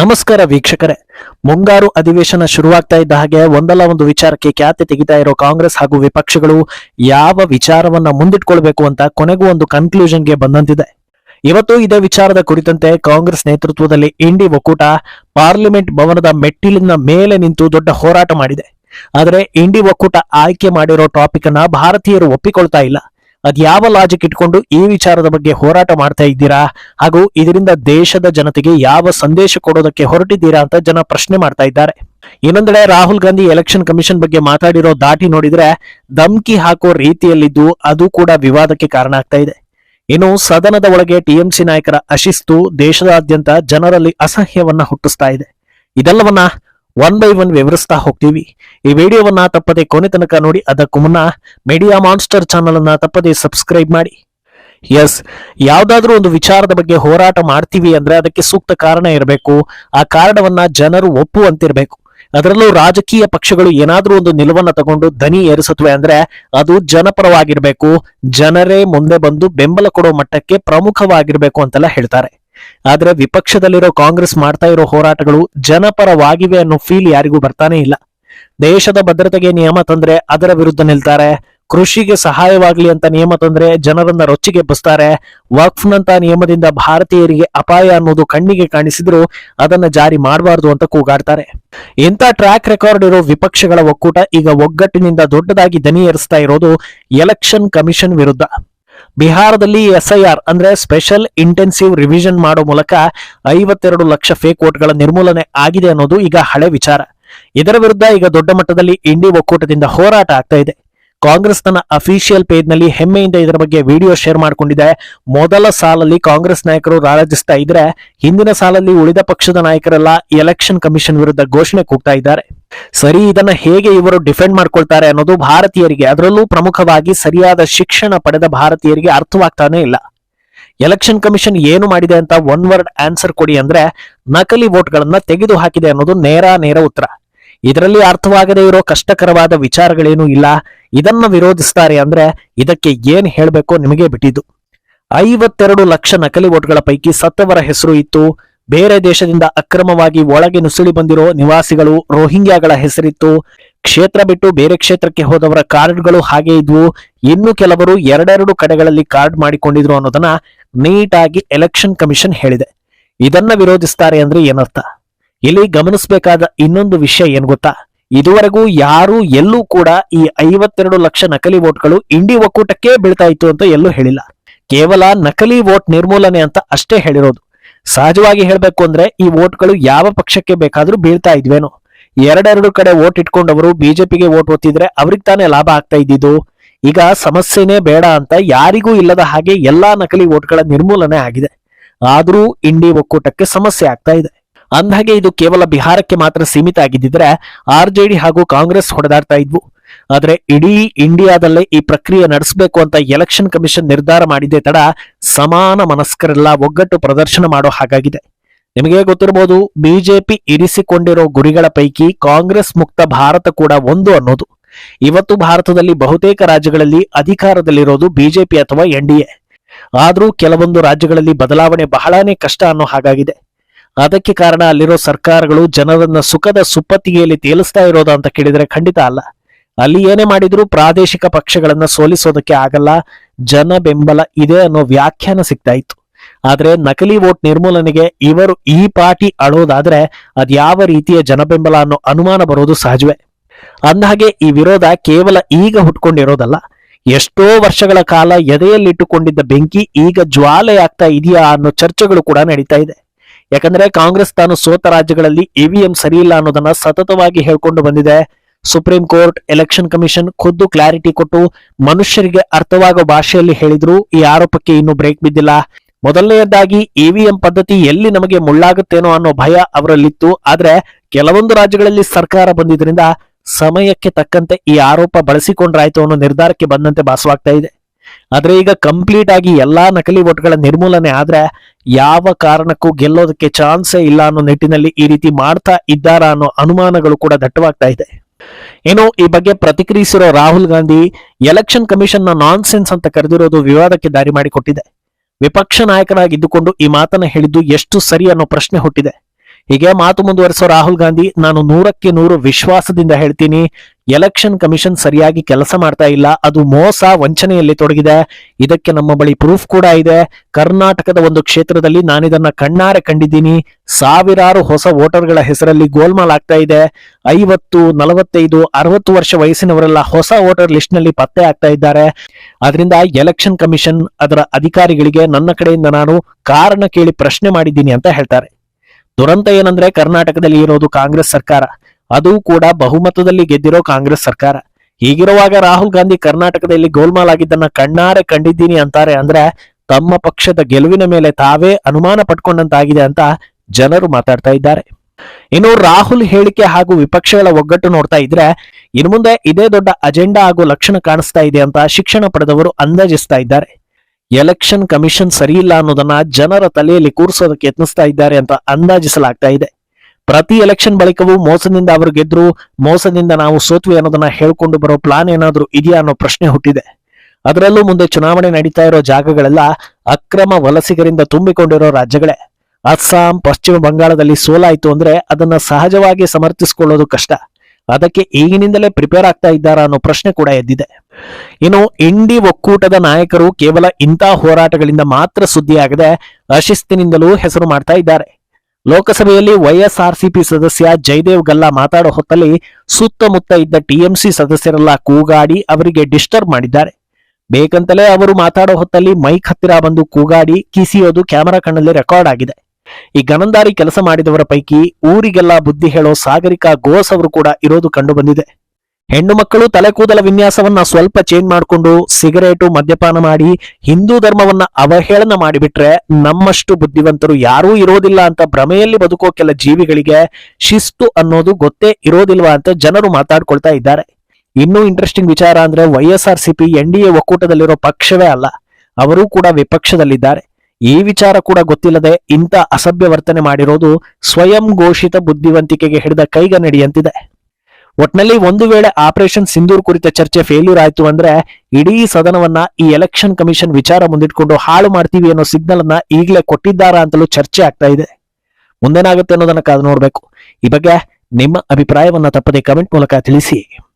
ನಮಸ್ಕಾರ ವೀಕ್ಷಕರೇ. ಮುಂಗಾರು ಅಧಿವೇಶನ ಶುರುವಾಗ್ತಾ ಇದ್ದ ಹಾಗೆ ಒಂದಲ್ಲ ಒಂದು ವಿಚಾರಕ್ಕೆ ಖ್ಯಾತಿ ತೆಗಿತಾ ಇರೋ ಕಾಂಗ್ರೆಸ್ ಹಾಗೂ ವಿಪಕ್ಷಗಳು ಯಾವ ವಿಚಾರವನ್ನ ಮುಂದಿಟ್ಕೊಳ್ಬೇಕು ಅಂತ ಕೊನೆಗೂ ಒಂದು ಕನ್ಕ್ಲೂಷನ್ಗೆ ಬಂದಂತಿದೆ. ಇವತ್ತು ಇದೇ ವಿಚಾರದ ಕುರಿತಂತೆ ಕಾಂಗ್ರೆಸ್ ನೇತೃತ್ವದಲ್ಲಿ ಇಂಡಿ ಒಕ್ಕೂಟ ಪಾರ್ಲಿಮೆಂಟ್ ಭವನದ ಮೆಟ್ಟಿಲಿನ ಮೇಲೆ ನಿಂತು ದೊಡ್ಡ ಹೋರಾಟ ಮಾಡಿದೆ. ಆದರೆ ಇಂಡಿ ಒಕ್ಕೂಟ ಆಯ್ಕೆ ಮಾಡಿರೋ ಟಾಪಿಕ್ ಅನ್ನ ಭಾರತೀಯರು ಒಪ್ಪಿಕೊಳ್ತಾ ಇಲ್ಲ. ಅದ್ ಯಾವ ಲಾಜಿಕ್ ಇಟ್ಕೊಂಡು ಈ ವಿಚಾರದ ಬಗ್ಗೆ ಹೋರಾಟ ಮಾಡ್ತಾ ಇದ್ದೀರಾ? ಹಾಗೂ ಇದರಿಂದ ದೇಶದ ಜನತೆಗೆ ಯಾವ ಸಂದೇಶ ಕೊಡೋದಕ್ಕೆ ಹೊರಟಿದ್ದೀರಾ ಅಂತ ಜನ ಪ್ರಶ್ನೆ ಮಾಡ್ತಾ ಇದ್ದಾರೆ. ಇನ್ನೊಂದೆಡೆ ರಾಹುಲ್ ಗಾಂಧಿ ಎಲೆಕ್ಷನ್ ಕಮಿಷನ್ ಬಗ್ಗೆ ಮಾತಾಡಿರೋ ದಾಟಿ ನೋಡಿದ್ರೆ ಧಮ್ಕಿ ಹಾಕೋ ರೀತಿಯಲ್ಲಿದ್ದು ಅದು ಕೂಡ ವಿವಾದಕ್ಕೆ ಕಾರಣ ಆಗ್ತಾ ಇದೆ. ಇನ್ನು ಸದನದ ಒಳಗೆ ಟಿಎಂಸಿ ನಾಯಕರ ಅಶಿಸ್ತು ದೇಶದಾದ್ಯಂತ ಜನರಲ್ಲಿ ಅಸಹ್ಯವನ್ನ ಹುಟ್ಟಿಸ್ತಾ ಇದೆ. ಇದೆಲ್ಲವನ್ನ ಒನ್ ಬೈ ಒನ್ ವಿವರಿಸ್ತಾ ಹೋಗ್ತೀವಿ. ಈ ವಿಡಿಯೋವನ್ನ ತಪ್ಪದೆ ಕೊನೆ ತನಕ ನೋಡಿ, ಅದಕ್ಕೂ ಮುನ್ನ ಮೀಡಿಯಾ ಮಾನ್ಸ್ಟರ್ ಚಾನಲ್ ಅನ್ನ ತಪ್ಪದೆ ಸಬ್ಸ್ಕ್ರೈಬ್ ಮಾಡಿ. ಎಸ್ ಯಾವ್ದಾದ್ರೂ ಒಂದು ವಿಚಾರದ ಬಗ್ಗೆ ಹೋರಾಟ ಮಾಡ್ತೀವಿ ಅಂದ್ರೆ ಅದಕ್ಕೆ ಸೂಕ್ತ ಕಾರಣ ಇರಬೇಕು. ಆ ಕಾರಣವನ್ನ ಜನರು ಒಪ್ಪುವಂತಿರಬೇಕು. ಅದರಲ್ಲೂ ರಾಜಕೀಯ ಪಕ್ಷಗಳು ಏನಾದ್ರೂ ಒಂದು ನಿಲುವನ್ನ ತಗೊಂಡು ದನಿ ಏರಿಸುತ್ತವೆ ಅಂದ್ರೆ ಅದು ಜನಪರವಾಗಿರ್ಬೇಕು. ಜನರೇ ಮುಂದೆ ಬಂದು ಬೆಂಬಲ ಕೊಡೋ ಮಟ್ಟಕ್ಕೆ ಪ್ರಮುಖವಾಗಿರ್ಬೇಕು ಅಂತೆಲ್ಲ ಹೇಳ್ತಾರೆ. ಆದ್ರೆ ವಿಪಕ್ಷದಲ್ಲಿರೋ ಕಾಂಗ್ರೆಸ್ ಮಾಡ್ತಾ ಇರೋ ಹೋರಾಟಗಳು ಜನಪರವಾಗಿವೆ ಅನ್ನೋ ಫೀಲ್ ಯಾರಿಗೂ ಬರ್ತಾನೆ ಇಲ್ಲ. ದೇಶದ ಭದ್ರತೆಗೆ ನಿಯಮ ತಂದ್ರೆ ಅದರ ವಿರುದ್ಧ ನಿಲ್ತಾರೆ, ಕೃಷಿಗೆ ಸಹಾಯವಾಗ್ಲಿ ಅಂತ ನಿಯಮ ತಂದ್ರೆ ಜನರನ್ನ ರೊಚ್ಚಿಗೆ ಬಸ್ತಾರೆ, ವಕ್ಫ್ನಂತ ನಿಯಮದಿಂದ ಭಾರತೀಯರಿಗೆ ಅಪಾಯ ಅನ್ನೋದು ಕಣ್ಣಿಗೆ ಕಾಣಿಸಿದ್ರು ಅದನ್ನ ಜಾರಿ ಮಾಡಬಾರ್ದು ಅಂತ ಕೂಗಾಡ್ತಾರೆ. ಇಂಥ ಟ್ರ್ಯಾಕ್ ರೆಕಾರ್ಡ್ ಇರೋ ವಿಪಕ್ಷಗಳ ಒಕ್ಕೂಟ ಈಗ ಒಗ್ಗಟ್ಟಿನಿಂದ ದೊಡ್ಡದಾಗಿ ದನಿ ಏರಿಸ್ತಾ ಇರೋದು ಎಲೆಕ್ಷನ್ ಕಮಿಷನ್ ವಿರುದ್ಧ. ಬಿಹಾರದಲ್ಲಿ ಎಸ್ಐಆರ್ ಅಂದ್ರೆ ಸ್ಪೆಷಲ್ ಇಂಟೆನ್ಸಿವ್ ರಿವಿಷನ್ ಮಾಡೋ ಮೂಲಕ ಐವತ್ತೆರಡು ಲಕ್ಷ ಫೇಕ್ ವೋಟ್ಗಳ ನಿರ್ಮೂಲನೆ ಆಗಿದೆ ಅನ್ನೋದು ಈಗ ಹಳೆ ವಿಚಾರ. ಇದರ ವಿರುದ್ಧ ಈಗ ದೊಡ್ಡ ಮಟ್ಟದಲ್ಲಿ ಇಂಡಿ ಒಕ್ಕೂಟದಿಂದ ಹೋರಾಟ ಆಗ್ತಾ ಇದೆ. ಕಾಂಗ್ರೆಸ್ ತನ್ನ ಅಫಿಷಿಯಲ್ ಪೇಜ್ನಲ್ಲಿ ಹೆಮ್ಮೆಯಿಂದ ಇದರ ಬಗ್ಗೆ ವಿಡಿಯೋ ಶೇರ್ ಮಾಡಿಕೊಂಡಿದೆ. ಮೊದಲ ಸಾಲಲ್ಲಿ ಕಾಂಗ್ರೆಸ್ ನಾಯಕರು ರಾರಾಜಿಸ್ತಾ ಇದ್ರೆ ಹಿಂದಿನ ಸಾಲಲ್ಲಿ ಉಳಿದ ಪಕ್ಷದ ನಾಯಕರೆಲ್ಲ ಎಲೆಕ್ಷನ್ ಕಮಿಷನ್ ವಿರುದ್ಧ ಘೋಷಣೆ ಕೂಗ್ತಾ ಇದ್ದಾರೆ. ಸರಿ, ಇದನ್ನ ಹೇಗೆ ಇವರು ಡಿಫೆಂಡ್ ಮಾಡ್ಕೊಳ್ತಾರೆ ಅನ್ನೋದು ಭಾರತೀಯರಿಗೆ, ಅದರಲ್ಲೂ ಪ್ರಮುಖವಾಗಿ ಸರಿಯಾದ ಶಿಕ್ಷಣ ಪಡೆದ ಭಾರತೀಯರಿಗೆ ಅರ್ಥವಾಗ್ತಾನೆ ಇಲ್ಲ. ಎಲೆಕ್ಷನ್ ಕಮಿಷನ್ ಏನು ಮಾಡಿದೆ ಅಂತ ಒನ್ ವರ್ಡ್ ಆನ್ಸರ್ ಕೊಡಿ ಅಂದ್ರೆ, ನಕಲಿ ವೋಟ್ಗಳನ್ನ ತೆಗೆದು ಹಾಕಿದೆ ಅನ್ನೋದು ನೇರ ನೇರ ಉತ್ತರ. ಇದರಲ್ಲಿ ಅರ್ಥವಾಗದೇ ಇರೋ ಕಷ್ಟಕರವಾದ ವಿಚಾರಗಳೇನೂ ಇಲ್ಲ. ಇದನ್ನ ವಿರೋಧಿಸ್ತಾರೆ ಅಂದ್ರೆ, ಇದಕ್ಕೆ ಏನ್ ಹೇಳ್ಬೇಕೋ ನಿಮಗೆ ಬಿಟ್ಟಿದ್ದು. ಐವತ್ತೆರಡು ಲಕ್ಷ ನಕಲಿ ವೋಟ್ಗಳ ಪೈಕಿ ಸತ್ತವರ ಹೆಸರು ಇತ್ತು. ಬೇರೆ ದೇಶದಿಂದ ಅಕ್ರಮವಾಗಿ ಒಳಗೆ ನುಸುಳಿ ಬಂದಿರೋ ನಿವಾಸಿಗಳು ರೋಹಿಂಗ್ಯಾಗಳ ಹೆಸರಿತ್ತು. ಕ್ಷೇತ್ರ ಬಿಟ್ಟು ಬೇರೆ ಕ್ಷೇತ್ರಕ್ಕೆ ಹೋದವರ ಕಾರ್ಡ್ಗಳು ಹಾಗೆ ಇದ್ವು. ಇನ್ನು ಕೆಲವರು ಎರಡೆರಡು ಕಡೆಗಳಲ್ಲಿ ಕಾರ್ಡ್ ಮಾಡಿಕೊಂಡಿದ್ರು ಅನ್ನೋದನ್ನ ನೀಟಾಗಿ ಎಲೆಕ್ಷನ್ ಕಮಿಷನ್ ಹೇಳಿದೆ. ಇದನ್ನ ವಿರೋಧಿಸ್ತಾರೆ ಅಂದ್ರೆ ಏನರ್ಥ? ಇಲ್ಲಿ ಗಮನಿಸಬೇಕಾದ ಇನ್ನೊಂದು ವಿಷಯ ಏನ್ ಗೊತ್ತಾ? ಇದುವರೆಗೂ ಯಾರು ಎಲ್ಲೂ ಕೂಡ ಈ ಐವತ್ತೆರಡು ಲಕ್ಷ ನಕಲಿ ವೋಟ್ಗಳು ಇಂಡಿ ಒಕ್ಕೂಟಕ್ಕೆ ಬೀಳ್ತಾ ಇತ್ತು ಅಂತ ಎಲ್ಲೂ ಹೇಳಿಲ್ಲ. ಕೇವಲ ನಕಲಿ ವೋಟ್ ನಿರ್ಮೂಲನೆ ಅಂತ ಅಷ್ಟೇ ಹೇಳಿರೋದು. ಸಹಜವಾಗಿ ಹೇಳಬೇಕು ಅಂದ್ರೆ ಈ ವೋಟ್ಗಳು ಯಾವ ಪಕ್ಷಕ್ಕೆ ಬೇಕಾದ್ರೂ ಬೀಳ್ತಾ ಇದ್ವೇನೋ. ಎರಡೆರಡು ಕಡೆ ವೋಟ್ ಇಟ್ಕೊಂಡವರು ಬಿಜೆಪಿಗೆ ವೋಟ್ ಓದ್ತಿದ್ರೆ ಅವ್ರಿಗೆ ತಾನೇ ಲಾಭ ಆಗ್ತಾ ಇದ್ದಿದ್ದು. ಈಗ ಸಮಸ್ಯೆನೇ ಬೇಡ ಅಂತ ಯಾರಿಗೂ ಇಲ್ಲದ ಹಾಗೆ ಎಲ್ಲಾ ನಕಲಿ ವೋಟ್ಗಳ ನಿರ್ಮೂಲನೆ ಆಗಿದೆ. ಆದರೂ ಇಂಡಿ ಒಕ್ಕೂಟಕ್ಕೆ ಸಮಸ್ಯೆ ಆಗ್ತಾ ಇದೆ. ಅಂದ್ಹಾಗೆ ಇದು ಕೇವಲ ಬಿಹಾರಕ್ಕೆ ಮಾತ್ರ ಸೀಮಿತ ಆಗಿದ್ದಿದ್ರೆ ಆರ್ ಜೆ ಡಿ ಹಾಗೂ ಕಾಂಗ್ರೆಸ್ ಹೊಡೆದಾಡ್ತಾ ಇದ್ವು. ಆದ್ರೆ ಇಡೀ ಇಂಡಿಯಾದಲ್ಲೇ ಈ ಪ್ರಕ್ರಿಯೆ ನಡೆಸಬೇಕು ಅಂತ ಎಲೆಕ್ಷನ್ ಕಮಿಷನ್ ನಿರ್ಧಾರ ಮಾಡಿದೆ ತಡ ಸಮಾನ ಮನಸ್ಕರೆಲ್ಲ ಒಗ್ಗಟ್ಟು ಪ್ರದರ್ಶನ ಮಾಡೋ ಹಾಗಾಗಿದೆ. ನಿಮಗೆ ಗೊತ್ತಿರಬಹುದು ಬಿಜೆಪಿ ಇರಿಸಿಕೊಂಡಿರೋ ಗುರಿಗಳ ಪೈಕಿ ಕಾಂಗ್ರೆಸ್ ಮುಕ್ತ ಭಾರತ ಕೂಡ ಒಂದು ಅನ್ನೋದು. ಇವತ್ತು ಭಾರತದಲ್ಲಿ ಬಹುತೇಕ ರಾಜ್ಯಗಳಲ್ಲಿ ಅಧಿಕಾರದಲ್ಲಿರೋದು ಬಿಜೆಪಿ ಅಥವಾ ಎನ್ಡಿಎ ಆದರೂ ಕೆಲವೊಂದು ರಾಜ್ಯಗಳಲ್ಲಿ ಬದಲಾವಣೆ ಬಹಳಾನೇ ಕಷ್ಟ ಅನ್ನೋ ಹಾಗಾಗಿದೆ. ಅದಕ್ಕೆ ಕಾರಣ ಅಲ್ಲಿರೋ ಸರ್ಕಾರಗಳು ಜನರನ್ನ ಸುಖದ ಸುಪ್ಪತ್ತಿಗೆಯಲ್ಲಿ ತೇಲಿಸ್ತಾ ಇರೋದು ಅಂತ ಕೇಳಿದರೆ ಖಂಡಿತ ಅಲ್ಲ. ಅಲ್ಲಿ ಏನೇ ಮಾಡಿದ್ರು ಪ್ರಾದೇಶಿಕ ಪಕ್ಷಗಳನ್ನ ಸೋಲಿಸೋದಕ್ಕೆ ಆಗಲ್ಲ. ಜನ ಬೆಂಬಲ ಇದೆ ಅನ್ನೋ ವ್ಯಾಖ್ಯಾನ ಸಿಗ್ತಾ ಇತ್ತು. ಆದ್ರೆ ನಕಲಿ ವೋಟ್ ನಿರ್ಮೂಲನೆಗೆ ಇವರು ಈ ಪಾರ್ಟಿ ಅಳೋದಾದ್ರೆ ಅದ್ಯಾವ ರೀತಿಯ ಜನಬೆಂಬಲ ಅನ್ನೋ ಅನುಮಾನ ಬರೋದು ಸಹಜವೇ. ಅಂದಹಾಗೆ ಈ ವಿರೋಧ ಕೇವಲ ಈಗ ಹುಟ್ಕೊಂಡಿರೋದಲ್ಲ. ಎಷ್ಟೋ ವರ್ಷಗಳ ಕಾಲ ಎದೆಯಲ್ಲಿಟ್ಟುಕೊಂಡಿದ್ದ ಬೆಂಕಿ ಈಗ ಜ್ವಾಲೆ ಆಗ್ತಾ ಇದೆಯಾ ಅನ್ನೋ ಚರ್ಚೆಗಳು ಕೂಡ ನಡೀತಾ ಇದೆ. ಯಾಕಂದ್ರೆ ಕಾಂಗ್ರೆಸ್ ತಾನು ಸೋತ ರಾಜ್ಯಗಳಲ್ಲಿ ಇವಿಎಂ ಸರಿಯಿಲ್ಲ ಅನ್ನೋದನ್ನ ಸತತವಾಗಿ ಹೇಳ್ಕೊಂಡು ಬಂದಿದೆ. ಸುಪ್ರೀಂ ಕೋರ್ಟ್ ಎಲೆಕ್ಷನ್ ಕಮಿಷನ್ ಖುದ್ದು ಕ್ಲಾರಿಟಿ ಕೊಟ್ಟು ಮನುಷ್ಯರಿಗೆ ಅರ್ಥವಾಗೋ ಭಾಷೆಯಲ್ಲಿ ಹೇಳಿದ್ರು. ಈ ಆರೋಪಕ್ಕೆ ಇನ್ನು ಬ್ರೇಕ್ ಬಿದ್ದಿಲ್ಲ. ಮೊದಲನೆಯದಾಗಿ ಇವಿಎಂ ಪದ್ಧತಿ ಎಲ್ಲಿ ನಮಗೆ ಮುಳ್ಳಾಗುತ್ತೇನೋ ಅನ್ನೋ ಭಯ ಅವರಲ್ಲಿತ್ತು. ಆದ್ರೆ ಕೆಲವೊಂದು ರಾಜ್ಯಗಳಲ್ಲಿ ಸರ್ಕಾರ ಬಂದಿದ್ರಿಂದ ಸಮಯಕ್ಕೆ ತಕ್ಕಂತೆ ಈ ಆರೋಪ ಬಳಸಿಕೊಂಡ್ರಾಯ್ತು ಅನ್ನೋ ನಿರ್ಧಾರಕ್ಕೆ ಬಂದಂತೆ ಭಾಸವಾಗ್ತಾ ಇದೆ. ಆದ್ರೆ ಈಗ ಕಂಪ್ಲೀಟ್ ಆಗಿ ಎಲ್ಲಾ ನಕಲಿ ಓಟ್ಗಳ ನಿರ್ಮೂಲನೆ ಆದ್ರೆ ಯಾವ ಕಾರಣಕ್ಕೂ ಗೆಲ್ಲೋದಕ್ಕೆ ಚಾನ್ಸೇ ಇಲ್ಲ ಅನ್ನೋ ನಿಟ್ಟಿನಲ್ಲಿ ಈ ರೀತಿ ಮಾಡ್ತಾ ಇದ್ದಾರಾ ಅನ್ನೋ ಅನುಮಾನಗಳು ಕೂಡ ದಟ್ಟವಾಗ್ತಾ ಇದೆ. ಏನು ಈ ಬಗ್ಗೆ ಪ್ರತಿಕ್ರಿಯಿಸಿರೋ ರಾಹುಲ್ ಗಾಂಧಿ ಎಲೆಕ್ಷನ್ ಕಮಿಷನ್ನ ನಾನ್ ಸೆನ್ಸ್ ಅಂತ ಕರೆದಿರೋದು ವಿವಾದಕ್ಕೆ ದಾರಿ ಮಾಡಿಕೊಟ್ಟಿದೆ. ವಿಪಕ್ಷ ನಾಯಕನಾಗಿದ್ದುಕೊಂಡು ಈ ಮಾತನ್ನ ಹೇಳಿದ್ದು ಎಷ್ಟು ಸರಿ ಅನ್ನೋ ಪ್ರಶ್ನೆ ಹುಟ್ಟಿದೆ. ಹೀಗೆ ಮಾತು ಮುಂದುವರಿಸೋ ರಾಹುಲ್ ಗಾಂಧಿ, ನಾನು ನೂರಕ್ಕೆ ನೂರು ವಿಶ್ವಾಸದಿಂದ ಹೇಳ್ತೀನಿ ಎಲೆಕ್ಷನ್ ಕಮಿಷನ್ ಸರಿಯಾಗಿ ಕೆಲಸ ಮಾಡ್ತಾ ಇಲ್ಲ, ಅದು ಮೋಸ ವಂಚನೆಯಲ್ಲಿ ತೊಡಗಿದೆ. ಇದಕ್ಕೆ ನಮ್ಮ ಬಳಿ ಪ್ರೂಫ್ ಕೂಡ ಇದೆ. ಕರ್ನಾಟಕದ ಒಂದು ಕ್ಷೇತ್ರದಲ್ಲಿ ನಾನಿದನ್ನ ಕಣ್ಣಾರೆ ಕಂಡಿದ್ದೀನಿ. ಸಾವಿರಾರು ಹೊಸ ವೋಟರ್ಗಳ ಹೆಸರಲ್ಲಿ ಗೋಲ್ಮಾಲ್ ಆಗ್ತಾ ಇದೆ. ಐವತ್ತು, ನಲವತ್ತೈದು, ಅರವತ್ತು ವರ್ಷ ವಯಸ್ಸಿನವರೆಲ್ಲ ಹೊಸ ವೋಟರ್ ಲಿಸ್ಟ್ನಲ್ಲಿ ಪತ್ತೆ ಆಗ್ತಾ ಇದ್ದಾರೆ. ಅದರಿಂದ ಎಲೆಕ್ಷನ್ ಕಮಿಷನ್ ಅದರ ಅಧಿಕಾರಿಗಳಿಗೆ ನನ್ನ ಕಡೆಯಿಂದ ನಾನು ಕಾರಣ ಕೇಳಿ ಪ್ರಶ್ನೆ ಮಾಡಿದ್ದೀನಿ ಅಂತ ಹೇಳ್ತಾರೆ. ದುರಂತ ಏನಂದ್ರೆ ಕರ್ನಾಟಕದಲ್ಲಿ ಇರೋದು ಕಾಂಗ್ರೆಸ್ ಸರ್ಕಾರ. ಅದು ಕೂಡ ಬಹುಮತದಲ್ಲಿ ಗೆದ್ದಿರೋ ಕಾಂಗ್ರೆಸ್ ಸರ್ಕಾರ. ಹೀಗಿರುವಾಗ ರಾಹುಲ್ ಗಾಂಧಿ ಕರ್ನಾಟಕದಲ್ಲಿ ಗೋಲ್ಮಾಲ್ ಆಗಿದ್ದನ್ನ ಕಣ್ಣಾರೆ ಕಂಡಿದ್ದೀನಿ ಅಂತಾರೆ ಅಂದ್ರೆ ತಮ್ಮ ಪಕ್ಷದ ಗೆಲುವಿನ ಮೇಲೆ ತಾವೇ ಅನುಮಾನ ಪಟ್ಕೊಂಡಂತಾಗಿದೆ ಅಂತ ಜನರು ಮಾತಾಡ್ತಾ ಇದ್ದಾರೆ. ಇನ್ನು ರಾಹುಲ್ ಹೇಳಿಕೆ ಹಾಗೂ ವಿಪಕ್ಷಗಳ ಒಗ್ಗಟ್ಟು ನೋಡ್ತಾ ಇದ್ರೆ ಇನ್ನು ಮುಂದೆ ಇದೇ ದೊಡ್ಡ ಅಜೆಂಡಾ ಹಾಗೂ ಲಕ್ಷಣ ಕಾಣಿಸ್ತಾ ಇದೆ ಅಂತ ಶಿಕ್ಷಣ ಪಡೆದವರು ಅಂದಾಜಿಸ್ತಾ ಇದ್ದಾರೆ. ಎಲೆಕ್ಷನ್ ಕಮಿಷನ್ ಸರಿಯಿಲ್ಲ ಅನ್ನೋದನ್ನ ಜನರ ತಲೆಯಲ್ಲಿ ಕೂರಿಸೋದಕ್ಕೆ ಯತ್ನಿಸ್ತಾ ಇದ್ದಾರೆ ಅಂತ ಅಂದಾಜಿಸಲಾಗ್ತಾ ಇದೆ. ಪ್ರತಿ ಎಲೆಕ್ಷನ್ ಬಳಿಕವೂ ಮೋಸದಿಂದ ಅವರು ಗೆದ್ರು, ಮೋಸದಿಂದ ನಾವು ಸೋತ್ವಿ ಅನ್ನೋದನ್ನ ಹೇಳ್ಕೊಂಡು ಬರೋ ಪ್ಲಾನ್ ಏನಾದ್ರೂ ಇದೆಯಾ ಅನ್ನೋ ಪ್ರಶ್ನೆ ಹುಟ್ಟಿದೆ. ಅದರಲ್ಲೂ ಮುಂದೆ ಚುನಾವಣೆ ನಡೀತಾ ಇರೋ ಜಾಗಗಳೆಲ್ಲ ಅಕ್ರಮ ವಲಸಿಗರಿಂದ ತುಂಬಿಕೊಂಡಿರೋ ರಾಜ್ಯಗಳೇ. ಅಸ್ಸಾಂ, ಪಶ್ಚಿಮ ಬಂಗಾಳದಲ್ಲಿ ಸೋಲಾಯಿತು ಅಂದ್ರೆ ಅದನ್ನ ಸಹಜವಾಗಿ ಸಮರ್ಥಿಸಿಕೊಳ್ಳೋದು ಕಷ್ಟ. ಅದಕ್ಕೆ ಈಗಿನಿಂದಲೇ ಪ್ರಿಪೇರ್ ಆಗ್ತಾ ಇದ್ದಾರಾ ಅನ್ನೋ ಪ್ರಶ್ನೆ ಕೂಡ ಎದ್ದಿದೆ. ಇನ್ನು ಇಂಡಿ ಒಕ್ಕೂಟದ ನಾಯಕರು ಕೇವಲ ಇಂತಹ ಹೋರಾಟಗಳಿಂದ ಮಾತ್ರ ಸುದ್ದಿಯಾಗದೆ ಅಶಿಸ್ತಿನಿಂದಲೂ ಹೆಸರು ಮಾಡ್ತಾ ಇದ್ದಾರೆ. ಲೋಕಸಭೆಯಲ್ಲಿ ವೈಎಸ್ಆರ್ಸಿಪಿ ಸದಸ್ಯ ಜಯದೇವ್ ಗಲ್ಲಾ ಮಾತಾಡೋ ಹೊತ್ತಲ್ಲಿ ಸುತ್ತಮುತ್ತ ಇದ್ದ ಟಿಎಂಸಿ ಸದಸ್ಯರೆಲ್ಲ ಕೂಗಾಡಿ ಅವರಿಗೆ ಡಿಸ್ಟರ್ಬ್ ಮಾಡಿದ್ದಾರೆ. ಬೇಕಂತಲೇ ಅವರು ಮಾತಾಡೋ ಹೊತ್ತಲ್ಲಿ ಮೈಕ್ ಹತ್ತಿರ ಬಂದು ಕೂಗಾಡಿ ಕಿಸಿಯೋದು ಕ್ಯಾಮೆರಾ ಕಣ್ಣಲ್ಲಿ ರೆಕಾರ್ಡ್ ಆಗಿದೆ. ಈ ಗಣಂದಾರಿ ಕೆಲಸ ಮಾಡಿದವರ ಪೈಕಿ ಊರಿಗೆಲ್ಲ ಬುದ್ಧಿ ಹೇಳೋ ಸಾಗರಿಕ ಗೋಸ್ ಅವರು ಕೂಡ ಇರೋದು ಕಂಡು ಬಂದಿದೆ. ಹೆಣ್ಣು ಮಕ್ಕಳು ತಲೆ ಕೂದಲ ವಿನ್ಯಾಸವನ್ನ ಸ್ವಲ್ಪ ಚೇಂಜ್ ಮಾಡಿಕೊಂಡು ಸಿಗರೇಟು, ಮದ್ಯಪಾನ ಮಾಡಿ ಹಿಂದೂ ಧರ್ಮವನ್ನ ಅವಹೇಳನ ಮಾಡಿಬಿಟ್ರೆ ನಮ್ಮಷ್ಟು ಬುದ್ಧಿವಂತರು ಯಾರೂ ಇರೋದಿಲ್ಲ ಅಂತ ಭ್ರಮೆಯಲ್ಲಿ ಬದುಕೋ ಕೆಲ ಜೀವಿಗಳಿಗೆ ಶಿಸ್ತು ಅನ್ನೋದು ಗೊತ್ತೇ ಇರೋದಿಲ್ವಾ ಅಂತ ಜನರು ಮಾತಾಡ್ಕೊಳ್ತಾ ಇದ್ದಾರೆ. ಇನ್ನೂ ಇಂಟ್ರೆಸ್ಟಿಂಗ್ ವಿಚಾರ ಅಂದ್ರೆ ವೈಎಸ್ಆರ್ ಸಿಪಿ ಎನ್ ಒಕ್ಕೂಟದಲ್ಲಿರೋ ಪಕ್ಷವೇ ಅಲ್ಲ, ಅವರೂ ಕೂಡ ವಿಪಕ್ಷದಲ್ಲಿದ್ದಾರೆ. ಈ ವಿಚಾರ ಕೂಡ ಗೊತ್ತಿಲ್ಲದೆ ಇಂಥ ಅಸಭ್ಯ ವರ್ತನೆ ಮಾಡಿರೋದು ಸ್ವಯಂ ಘೋಷಿತ ಬುದ್ಧಿವಂತಿಕೆಗೆ ಹಿಡಿದ ಕೈಗನ್ನಡಿಯಂತಿದೆ ಒಟ್ನಲ್ಲಿ ಒಂದು ವೇಳೆ ಆಪರೇಷನ್ ಸಿಂಧೂರ್ ಕುರಿತ ಚರ್ಚೆ ಫೇಲ್ಯೂರ್ ಆಯ್ತು ಅಂದ್ರೆ ಇಡೀ ಸದನವನ್ನ ಈ ಎಲೆಕ್ಷನ್ ಕಮಿಷನ್ ವಿಚಾರ ಮುಂದಿಟ್ಕೊಂಡು ಹಾಳು ಮಾಡ್ತೀವಿ ಅನ್ನೋ ಸಿಗ್ನಲ್ ಅನ್ನ ಈಗಲೇ ಕೊಟ್ಟಿದ್ದಾರಾ ಅಂತಲೂ ಚರ್ಚೆ ಆಗ್ತಾ ಇದೆ. ಮುಂದೇನಾಗುತ್ತೆ ಅನ್ನೋದನ್ನ ಕಾದು ನೋಡ್ಬೇಕು. ಈ ಬಗ್ಗೆ ನಿಮ್ಮ ಅಭಿಪ್ರಾಯವನ್ನ ತಪ್ಪದೆ ಕಮೆಂಟ್ ಮೂಲಕ ತಿಳಿಸಿ.